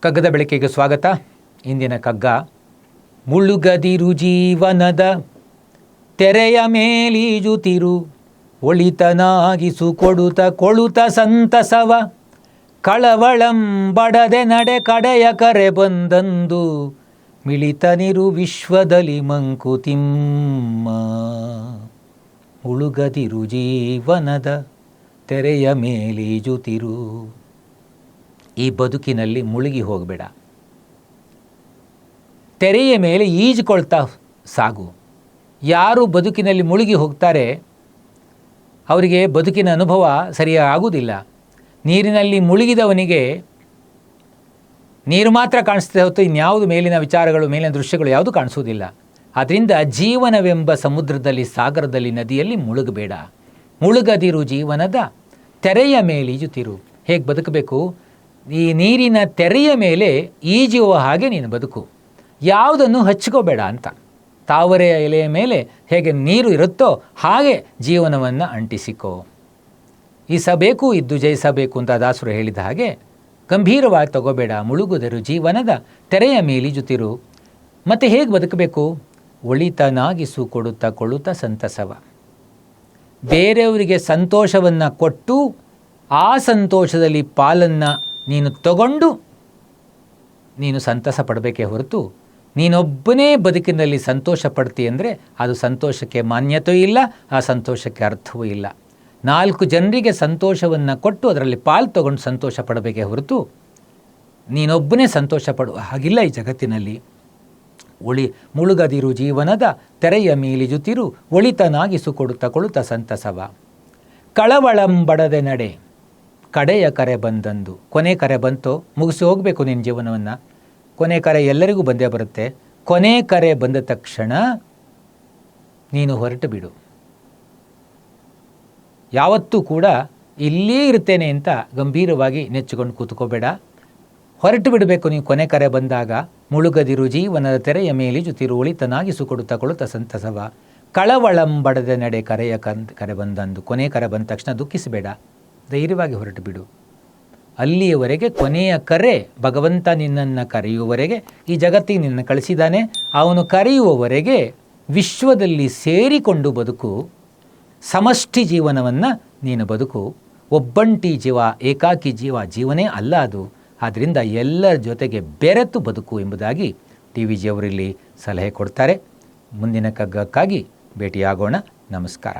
ಕಗ್ಗದ ಬೆಳಕಿಗೆ ಸ್ವಾಗತ. ಇಂದಿನ ಕಗ್ಗ ಮುಳುಗದಿರು ಜೀವನದ ತೆರೆಯ ಮೇಲೀಜುತಿರು ಒಳಿತನಾಗಿಸು ಕೊಡುತ ಕೊಳುತ ಸಂತಸವ, ಕಳವಳಂ ಬಡದೆ ನಡೆ ಕಡೆಯ ಕರೆ ಬಂದಂದು ಮಿಳಿತನಿರು ವಿಶ್ವದಲ್ಲಿ ಮಂಕುತಿಮ್ಮ ಮುಳುಗದಿರು ಜೀವನದ ತೆರೆಯ ಮೇಲೀಜುತಿರು ಈ ಬದುಕಿನಲ್ಲಿ ಮುಳುಗಿ ಹೋಗಬೇಡ. ತೆರೆಯ ಮೇಲೆ ಈಜುಕೊಳ್ತಾ ಸಾಗು. ಯಾರು ಬದುಕಿನಲ್ಲಿ ಮುಳುಗಿ ಹೋಗ್ತಾರೆ, ಅವರಿಗೆ ಬದುಕಿನ ಅನುಭವ ಸರಿಯಾಗುವುದಿಲ್ಲ. ನೀರಿನಲ್ಲಿ ಮುಳುಗಿದವನಿಗೆ ನೀರು ಮಾತ್ರ ಕಾಣಿಸ್ತದೆ ಹೊತ್ತು ಇನ್ಯಾವುದು ಮೇಲಿನ ವಿಚಾರಗಳು, ಮೇಲಿನ ದೃಶ್ಯಗಳು ಯಾವುದು ಕಾಣಿಸುವುದಿಲ್ಲ. ಆದ್ದರಿಂದ ಜೀವನವೆಂಬ ಸಮುದ್ರದಲ್ಲಿ, ಸಾಗರದಲ್ಲಿ, ನದಿಯಲ್ಲಿ ಮುಳುಗಬೇಡ. ಮುಳುಗದಿರು ಜೀವನದ ತೆರೆಯ ಮೇಲೆ ಈಜುತ್ತಿರು ಹೇಗೆ ಬದುಕಬೇಕು? ಈ ನೀರಿನ ತೆರೆಯ ಮೇಲೆ ಈಜುವ ಹಾಗೆ ನೀನು ಬದುಕು. ಯಾವುದನ್ನು ಹಚ್ಕೋಬೇಡ ಅಂತ. ತಾವರೆಯ ಎಲೆಯ ಮೇಲೆ ಹೇಗೆ ನೀರು ಇರುತ್ತೋ ಹಾಗೆ ಜೀವನವನ್ನು ಅಂಟಿಸಿಕೋ. ಈಸಬೇಕು ಇದ್ದು ಜಯಿಸಬೇಕು ಅಂತ ದಾಸರು ಹೇಳಿದ ಹಾಗೆ ಗಂಭೀರವಾಗಿ ತಗೋಬೇಡ ಮುಳುಗುದರು ಜೀವನದ ತೆರೆಯ ಮೇಲೆ ಮೇಲಿಜುತ್ತಿರು. ಮತ್ತು ಹೇಗೆ ಬದುಕಬೇಕು? ಒಳಿತನಾಗಿಸು ಕೊಡುತ್ತಾ ಕೊಳುತ್ತಾ ಸಂತಸವ. ಬೇರೆಯವರಿಗೆ ಸಂತೋಷವನ್ನು ಕೊಟ್ಟು ಆ ಸಂತೋಷದಲ್ಲಿ ಪಾಲನ್ನು ನೀನು ತಗೊಂಡು ನೀನು ಸಂತಸ ಪಡಬೇಕೇ ಹೊರತು ನೀನೊಬ್ಬನೇ ಬದುಕಿನಲ್ಲಿ ಸಂತೋಷ ಪಡ್ತಿ ಅಂದರೆ ಅದು ಸಂತೋಷಕ್ಕೆ ಮಾನ್ಯತೆಯೂ ಇಲ್ಲ, ಆ ಸಂತೋಷಕ್ಕೆ ಅರ್ಥವೂ ಇಲ್ಲ. ನಾಲ್ಕು ಜನರಿಗೆ ಸಂತೋಷವನ್ನು ಕೊಟ್ಟು ಅದರಲ್ಲಿ ಪಾಲು ತಗೊಂಡು ಸಂತೋಷ ಪಡಬೇಕೇ ಹೊರತು ನೀನೊಬ್ಬನೇ ಸಂತೋಷ ಪಡುವ ಹಾಗಿಲ್ಲ ಈ ಜಗತ್ತಿನಲ್ಲಿ. ಒಳಿ ಮುಳುಗದಿರು ಜೀವನದ ತೆರೆಯ ಮೇಲಿಜುತ್ತಿರು, ಒಳಿತನಾಗಿಸು ಕೊಡುತ್ತ ಕೊಳುತ್ತ ಸಂತಸವ. ಕಳವಳಂಬಡದೆ ನಡೆ. ಕಡೆಯ ಕರೆ ಬಂದಂದು. ಕೊನೆ ಕರೆ ಬಂತು, ಮುಗಿಸಿ ಹೋಗಬೇಕು ನಿನ್ನ ಜೀವನವನ್ನು. ಕೊನೆ ಕರೆ ಎಲ್ಲರಿಗೂ ಬಂದೇ ಬರುತ್ತೆ. ಕೊನೆ ಕರೆ ಬಂದ ತಕ್ಷಣ ನೀನು ಹೊರಟು ಬಿಡು. ಯಾವತ್ತೂ ಕೂಡ ಇಲ್ಲೇ ಇರ್ತೇನೆ ಅಂತ ಗಂಭೀರವಾಗಿ ನೆಚ್ಚಿಕೊಂಡು ಕೂತ್ಕೋಬೇಡ. ಹೊರಟು ಬಿಡಬೇಕು ನೀವು ಕೊನೆ ಕರೆ ಬಂದಾಗ. ಮುಳುಗದಿರು ಜೀವನದ ತೆರೆಯ ಮೇಲೆ ಜುತಿರು ಒಳಿತನಾಗಿಸು ಕೊಡುತ್ತ ಸಂತಸವ. ಕಳವಳಂಬಡದ ನಡೆ ಕರೆಯ ಕರೆ ಬಂದಂದು. ಕೊನೆ ಕರೆ ಬಂದ ತಕ್ಷಣ ದುಃಖಿಸಬೇಡ. ಧೈರ್ಯವಾಗಿ ಹೊರಟು ಬಿಡು. ಅಲ್ಲಿಯವರೆಗೆ ಕೊನೆಯ ಕರೆ ಭಗವಂತ ನಿನ್ನನ್ನು ಕರೆಯುವವರೆಗೆ, ಈ ಜಗತ್ತಿಗೆ ನಿನ್ನನ್ನು ಕಳಿಸಿದ್ದಾನೆ. ಅವನು ಕರೆಯುವವರೆಗೆ ವಿಶ್ವದಲ್ಲಿ ಸೇರಿಕೊಂಡು ಬದುಕು. ಸಮಷ್ಟಿ ಜೀವನವನ್ನು ನೀನು ಬದುಕು. ಒಬ್ಬಂಟಿ ಜೀವ, ಏಕಾಕಿ ಜೀವ ಜೀವನೇ ಅಲ್ಲ ಅದು. ಆದ್ದರಿಂದ ಎಲ್ಲರ ಜೊತೆಗೆ ಬೆರೆತು ಬದುಕು ಎಂಬುದಾಗಿ ಟಿ ವಿ ಜಿಯವರಿಲ್ಲಿ ಸಲಹೆ ಕೊಡ್ತಾರೆ. ಮುಂದಿನ ಕಗ್ಗಕ್ಕಾಗಿ ಭೇಟಿಯಾಗೋಣ. ನಮಸ್ಕಾರ.